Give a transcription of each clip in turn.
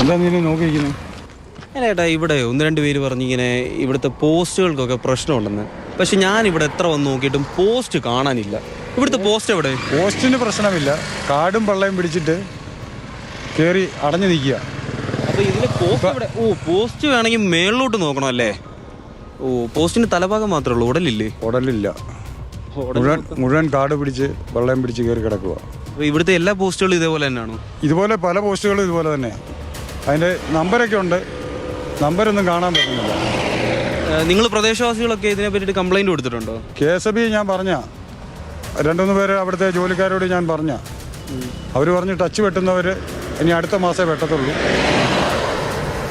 എന്താ നീ നോക്കിയിരിക്കുന്നത് അല്ല ഏട്ടാ ഇവിടെ ഒന്ന് രണ്ട് പേര് പറഞ്ഞിങ്ങനെ ഇവിടുത്തെ പോസ്റ്റുകൾക്കൊക്കെ പ്രശ്നമുണ്ടെന്ന്. പക്ഷെ ഞാൻ ഇവിടെ എത്ര വന്ന് നോക്കിയിട്ടും പോസ്റ്റ് കാണാനില്ല. ഇവിടുത്തെ പോസ്റ്റ് എവിടെ? പോസ്റ്റിന് പ്രശ്നമില്ല. കാടും പള്ളയും പിടിച്ചിട്ട് കയറി അടഞ്ഞു നിൽക്കുക. അപ്പൊ ഇതിലെ പോസ്റ്റ് ഇവിടെ ഓ പോസ്റ്റ് വേണമെങ്കിൽ മേളിലോട്ട് നോക്കണം അല്ലേ? ഓ പോസ്റ്റിന് തലഭാഗം മാത്രമേ ഉള്ളൂ ഉടലില്ലേ? ഉടലില്ല. മുഴുവൻ മുഴുവൻ കാട് പിടിച്ച് വെള്ളം പിടിച്ച് കയറി കിടക്കുക. ഇവിടുത്തെ എല്ലാ പോസ്റ്റുകളും ഇതേപോലെ തന്നെയാണോ? ഇതുപോലെ പല പോസ്റ്റുകളും ഇതുപോലെ തന്നെ. അതിന്റെ നമ്പരൊക്കെ ഉണ്ട്. നമ്പരൊന്നും കാണാൻ പറ്റുന്നില്ല. നിങ്ങൾ പ്രദേശവാസികളൊക്കെ ഇതിനെ പറ്റിയിട്ട് കംപ്ലൈന്റ് കൊടുത്തിട്ടുണ്ടോ? കെ എസ് ബി ഞാൻ പറഞ്ഞ. രണ്ടുമൂന്ന് പേര് അവിടുത്തെ ജോലിക്കാരോട് ഞാൻ പറഞ്ഞ. അവർ പറഞ്ഞ് ടച്ച് വെട്ടുന്നവർ ഇനി അടുത്ത മാസമേ വെട്ടത്തുള്ളൂ.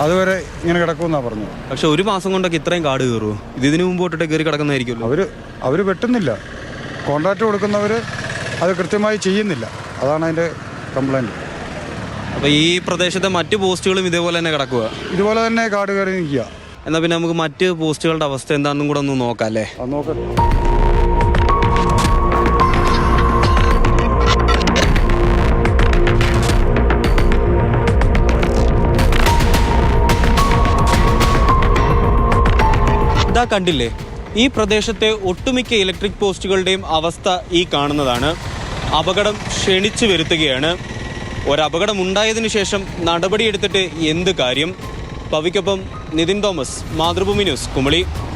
അതുവരെ ഇങ്ങനെ കിടക്കുമെന്നാണ് പറഞ്ഞു പക്ഷെ ഒരു മാസം കൊണ്ടൊക്കെ ഇത്രയും കാട് കയറുമോ ഇത് ഇതിനു മുമ്പോട്ടിട്ട് കയറി കിടക്കുന്നതായിരിക്കുമല്ലോ. അവർ അവർ വെട്ടുന്നില്ല. കോൺട്രാക്റ്റ് കൊടുക്കുന്നവർ അത് കൃത്യമായി ചെയ്യുന്നില്ല. അതാണ് അതിന്റെ കംപ്ലൈന്റ് അപ്പൊ ഈ പ്രദേശത്തെ മറ്റ് പോസ്റ്റുകളും ഇതേപോലെ തന്നെ കിടക്കുക ഇതുപോലെ തന്നെ കാട് കയറി നിൽക്കുക. എന്നാ പിന്നെ നമുക്ക് മറ്റ് പോസ്റ്റുകളുടെ അവസ്ഥ എന്താണെന്നും കൂടെ ഒന്ന് നോക്കാം അല്ലേ? ഇതാ കണ്ടില്ലേ? ഈ പ്രദേശത്തെ ഒട്ടുമിക്ക ഇലക്ട്രിക് പോസ്റ്റുകളുടെയും അവസ്ഥ ഈ കാണുന്നതാണ്. അപകടം ക്ഷണിച്ചു വരുത്തുകയാണ്. ഒരപകടം ഉണ്ടായതിനു ശേഷം നടപടിയെടുത്തിട്ട് എന്ത് കാര്യം? പവിക്കൊപ്പം നിതിൻ തോമസ് മാതൃഭൂമി ന്യൂസ് കുമളി.